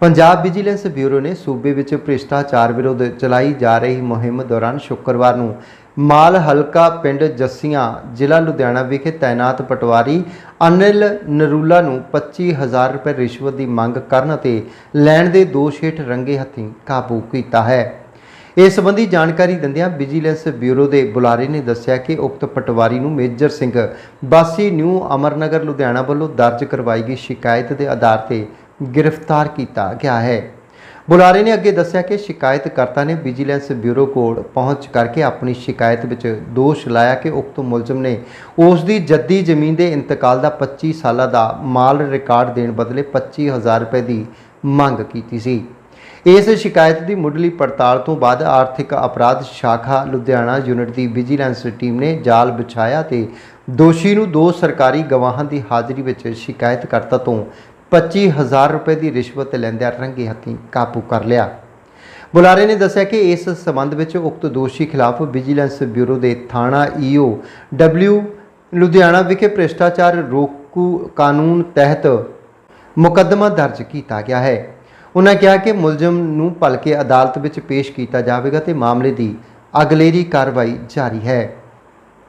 Punjab vigilance bureau ਨੇ ਸੂਬੇ ਵਿੱਚ ਭ੍ਰਿਸ਼ਟਾਚਾਰ ਵਿਰੁੱਧ ਚਲਾਈ ਜਾ ਰਹੀ ਮੁਹਿੰਮ ਦੌਰਾਨ ਸ਼ੁੱਕਰਵਾਰ ਨੂੰ ਮਾਲ ਹਲਕਾ ਪਿੰਡ ਜੱਸੀਆਂ, ਜ਼ਿਲ੍ਹਾ ਲੁਧਿਆਣਾ ਵਿਖੇ ਤਾਇਨਾਤ ਪਟਵਾਰੀ ਅਨਿਲ ਨਰੂਲਾ ਨੂੰ 25000 ਰੁਪਏ ਰਿਸ਼ਵਤ ਦੀ ਮੰਗ ਕਰਨ ਅਤੇ ਲੈਣ ਦੇ ਦੋਸ਼ ਹੇਠ ਰੰਗੇ ਹੱਥੀਂ ਕਾਬੂ ਕੀਤਾ ਹੈ। ਇਸ ਸੰਬੰਧੀ ਜਾਣਕਾਰੀ ਦਿੰਦਿਆਂ ਵਿਜੀਲੈਂਸ ਬਿਊਰੋ ਦੇ ਬੁਲਾਰੇ ਨੇ ਦੱਸਿਆ ਕਿ ਉਕਤ ਪਟਵਾਰੀ ਨੂੰ ਮੇਜਰ ਸਿੰਘ, ਬਾਸੀ ਨਿਊ ਅਮਰਨਗਰ ਲੁਧਿਆਣਾ ਵੱਲੋਂ ਦਰਜ ਕਰਵਾਈ ਗਈ ਸ਼ਿਕਾਇਤ ਦੇ ਆਧਾਰ ਤੇ ਗ੍ਰਿਫਤਾਰ ਕੀਤਾ ਗਿਆ ਹੈ। ਬੁਲਾਰੇ ਨੇ ਅੱਗੇ ਦੱਸਿਆ ਕਿ ਸ਼ਿਕਾਇਤਕਰਤਾ ਨੇ ਵਿਜੀਲੈਂਸ ਬਿਊਰੋ ਕੋਲ ਪਹੁੰਚ ਕਰਕੇ ਆਪਣੀ ਸ਼ਿਕਾਇਤ ਵਿੱਚ ਦੋਸ਼ ਲਾਇਆ ਕਿ ਉਕਤ ਮੁਲਜ਼ਮ ਨੇ ਉਸ ਦੀ ਜੱਦੀ ਜ਼ਮੀਨ ਦੇ ਇੰਤਕਾਲ ਦਾ 25 ਸਾਲਾਂ ਦਾ ਮਾਲ ਰਿਕਾਰਡ ਦੇਣ ਬਦਲੇ 25000 ਰੁਪਏ ਦੀ ਮੰਗ ਕੀਤੀ ਸੀ। ਇਸ ਸ਼ਿਕਾਇਤ ਦੀ ਮੁੱਢਲੀ ਪੜਤਾਲ ਤੋਂ ਬਾਅਦ ਆਰਥਿਕ ਅਪਰਾਧ ਸ਼ਾਖਾ ਲੁਧਿਆਣਾ ਯੂਨਿਟ ਦੀ ਵਿਜੀਲੈਂਸ ਟੀਮ ਨੇ ਜਾਲ ਵਿਛਾਇਆ ਤੇ ਦੋਸ਼ੀ ਨੂੰ ਦੋ ਸਰਕਾਰੀ ਗਵਾਹਾਂ ਦੀ ਹਾਜ਼ਰੀ ਵਿੱਚ ਸ਼ਿਕਾਇਤਕਰਤਾ ਤੋਂ 25000 ਰੁਪਏ ਦੀ ਰਿਸ਼ਵਤ ਲੈਂਦਿਆਂ ਰੰਗੇ ਹੱਥੀਂ ਕਾਬੂ ਕਰ ਲਿਆ। ਬੁਲਾਰੇ ਨੇ ਦੱਸਿਆ ਕਿ ਇਸ ਸਬੰਧ ਵਿੱਚ ਉਕਤ ਦੋਸ਼ੀ ਖਿਲਾਫ ਵਿਜੀਲੈਂਸ ਬਿਊਰੋ ਦੇ ਥਾਣਾ ਈਓ ਡਬਲਯੂ ਲੁਧਿਆਣਾ ਵਿਖੇ ਭ੍ਰਿਸ਼ਟਾਚਾਰ ਰੋਕੂ ਕਾਨੂੰਨ ਤਹਿਤ ਮੁਕੱਦਮਾ ਦਰਜ ਕੀਤਾ ਗਿਆ ਹੈ। ਉਹਨਾਂ ਕਿਹਾ ਕਿ ਮੁਲਜ਼ਮ ਨੂੰ ਭਲਕੇ ਅਦਾਲਤ ਵਿੱਚ ਪੇਸ਼ ਕੀਤਾ ਜਾਵੇਗਾ ਤੇ ਮਾਮਲੇ ਦੀ ਅਗਲੇਰੀ ਕਾਰਵਾਈ ਜਾਰੀ ਹੈ।